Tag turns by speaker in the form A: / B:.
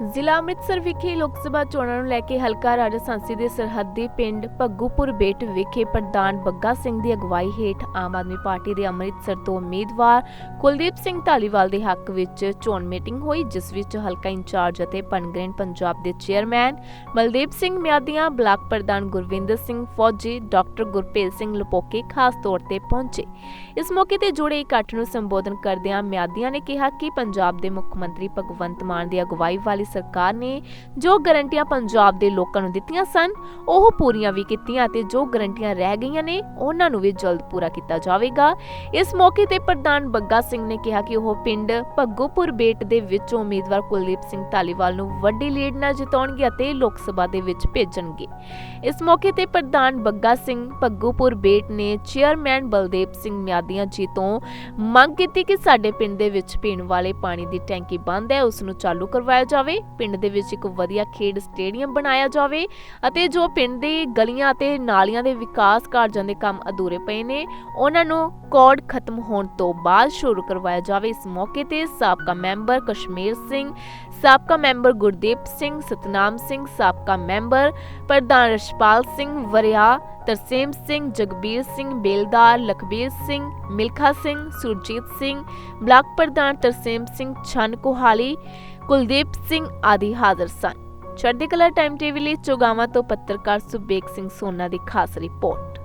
A: ਜ਼ਿਲ੍ਹਾ ਅੰਮ੍ਰਿਤਸਰ ਵਿਖੇ ਲੋਕ ਸਭਾ ਚੋਣਾਂ ਨੂੰ ਲੈ ਕੇ ਹਲਕਾ ਰਾਜਸਥਾਨੀ ਦੇ ਸਰਹੱਦੀ ਪਿੰਡ ਭੱਗੂਪੁਰ ਬੇਟ ਵਿਖੇ ਪ੍ਰਧਾਨ ਬੱਗਾ ਸਿੰਘ ਦੀ ਅਗਵਾਈ ਹੇਠ ਆਮ ਆਦਮੀ ਪਾਰਟੀ ਦੇ ਅੰਮ੍ਰਿਤਸਰ ਤੋਂ ਉਮੀਦਵਾਰ ਕੁਲਦੀਪ ਸਿੰਘ ਢਾਲੀਵਾਲ ਦੇ ਹੱਕ ਵਿੱਚ ਚੋਣ ਮੀਟਿੰਗ ਹੋਈ, ਜਿਸ ਵਿੱਚ ਹਲਕਾ ਇੰਚਾਰਜ ਅਤੇ ਪਨਗ੍ਰੇਨ ਪੰਜਾਬ ਦੇ ਚੇਅਰਮੈਨ ਮਲਦੀਪ ਸਿੰਘ ਮਿਆਦੀਆਂ, ਬਲਾਕ ਪ੍ਰਧਾਨ ਗੁਰਵਿੰਦਰ ਸਿੰਘ ਫੌਜੀ, ਡਾਕਟਰ ਗੁਰਪ੍ਰੀਤ ਸਿੰਘ ਲਪੋਕੇ ਖਾਸ ਤੌਰ ਤੇ ਪਹੁੰਚੇ। ਇਸ ਮੌਕੇ ਤੇ ਜੁੜੇ ਇਕੱਠ ਨੂੰ ਸੰਬੋਧਨ ਕਰਦਿਆਂ ਮਿਆਦੀਆਂ ਨੇ ਕਿਹਾ ਕਿ ਪੰਜਾਬ ਦੇ ਮੁੱਖ ਮੰਤਰੀ ਭਗਵੰਤ ਮਾਨ ਦੀ ਅਗਵਾਈ ਵਾਲੀ ਸਰਕਾਰ ਨੇ ਜੋ ਗਰੰਟੀਆਂ ਪੰਜਾਬ ਦੇ ਲੋਕਾਂ ਨੂੰ ਦਿੱਤੀਆਂ ਸਨ, ਉਹ ਪੂਰੀਆਂ ਵੀ ਕੀਤੀਆਂ ਅਤੇ ਜੋ ਗਰੰਟੀਆਂ ਰਹਿ ਗਈਆਂ ਨੇ, ਉਹਨਾਂ ਨੂੰ ਵੀ ਜਲਦ ਪੂਰਾ ਕੀਤਾ ਜਾਵੇਗਾ। ਇਸ ਮੌਕੇ ਤੇ ਪ੍ਰਧਾਨ ਬੱਗਾ ਸਿੰਘ ਨੇ ਕਿਹਾ ਕਿ ਉਹ ਪਿੰਡ ਭੱਗੋਪੁਰ ਬੇਟ ਦੇ ਵਿੱਚ ਉਮੀਦਵਾਰ ਕੁਲਦੀਪ ਸਿੰਘ ਧਾਲੀਵਾਲ ਨੂੰ ਵੱਡੀ ਲੀਡ ਨਾਲ ਜਿਤਾਉਣਗੇ ਅਤੇ ਲੋਕ ਸਭਾ ਦੇ ਵਿੱਚ ਭੇਜਣਗੇ। ਇਸ ਮੌਕੇ ਤੇ ਪ੍ਰਧਾਨ ਬੱਗਾ ਸਿੰਘ ਭੱਗੋਪੁਰ ਬੇਟ ਨੇ ਚੇਅਰਮੈਨ ਬਲਦੇਵ ਸਿੰਘ ਮਿਆਦੀਆਂ ਜੀ ਤੋਂ ਮੰਗ ਕੀਤੀ ਕਿ ਸਾਡੇ ਪਿੰਡ ਦੇ ਵਿੱਚ ਪੀਣ ਵਾਲੇ ਪਾਣੀ ਦੀ ਟੈਂਕੀ ਬੰਦ ਹੈ, ਉਸ ਨੂੰ ਚਾਲੂ ਕਰਵਾਇਆ ਜਾਵੇ। ਪਿੰਡ ਦੇ ਵਿੱਚ ਇੱਕ ਵਧੀਆ ਖੇਡ ਸਟੇਡੀਅਮ ਬਣਾਇਆ ਜਾਵੇ ਅਤੇ ਜੋ ਪਿੰਡ ਦੇ ਗਲੀਆਂ ਅਤੇ ਨਾਲੀਆਂ ਦੇ ਵਿਕਾਸ ਕਾਰਜਾਂ ਦੇ ਕੰਮ ਅਧੂਰੇ ਪਏ ਨੇ, ਉਹਨਾਂ ਨੂੰ ਕੋਡ ਖਤਮ ਹੋਣ ਤੋਂ ਬਾਅਦ ਸ਼ੁਰੂ ਕਰਵਾਇਆ ਜਾਵੇ। ਇਸ ਮੌਕੇ ਤੇ ਸਾਬਕਾ ਮੈਂਬਰ ਕਸ਼ਮੀਰ ਸਿੰਘ ਸਾਬਕਾ ਮੈਂਬਰ ਗੁਰਦੀਪ ਸਿੰਘ, ਸਤਨਾਮ ਸਿੰਘ ਸਾਬਕਾ ਮੈਂਬਰ ਪ੍ਰਧਾਨ ਰਸ਼ਪਾਲ ਸਿੰਘ ਵਰਿਆ, ਤਰਸੇਮ ਸਿੰਘ, ਜਗਬੀਰ ਸਿੰਘ ਬੇਲਦਾਰ, ਲਖਬੀਰ ਸਿੰਘ, ਮਿਲਖਾ ਸਿੰਘ, ਸੁਰਜੀਤ ਸਿੰਘ, ਬਲਾਕ ਪ੍ਰਧਾਨ ਤਰਸੇਮ ਸਿੰਘ ਛਨ ਕੋਹਾਲੀ ਕੁਲਦੀਪ ਸਿੰਘ ਆਦਿ ਹਾਜ਼ਰ ਸਨ। ਚੜ੍ਹਦੀ ਕਲਾ ਟਾਈਮ ਟੀਵੀ ਲਈ ਚੋਗਾਵਾਂ ਤੋਂ ਪੱਤਰਕਾਰ ਸੁਬੇਗ ਸਿੰਘ ਸੋਨਾ ਦੀ ਖਾਸ ਰਿਪੋਰਟ।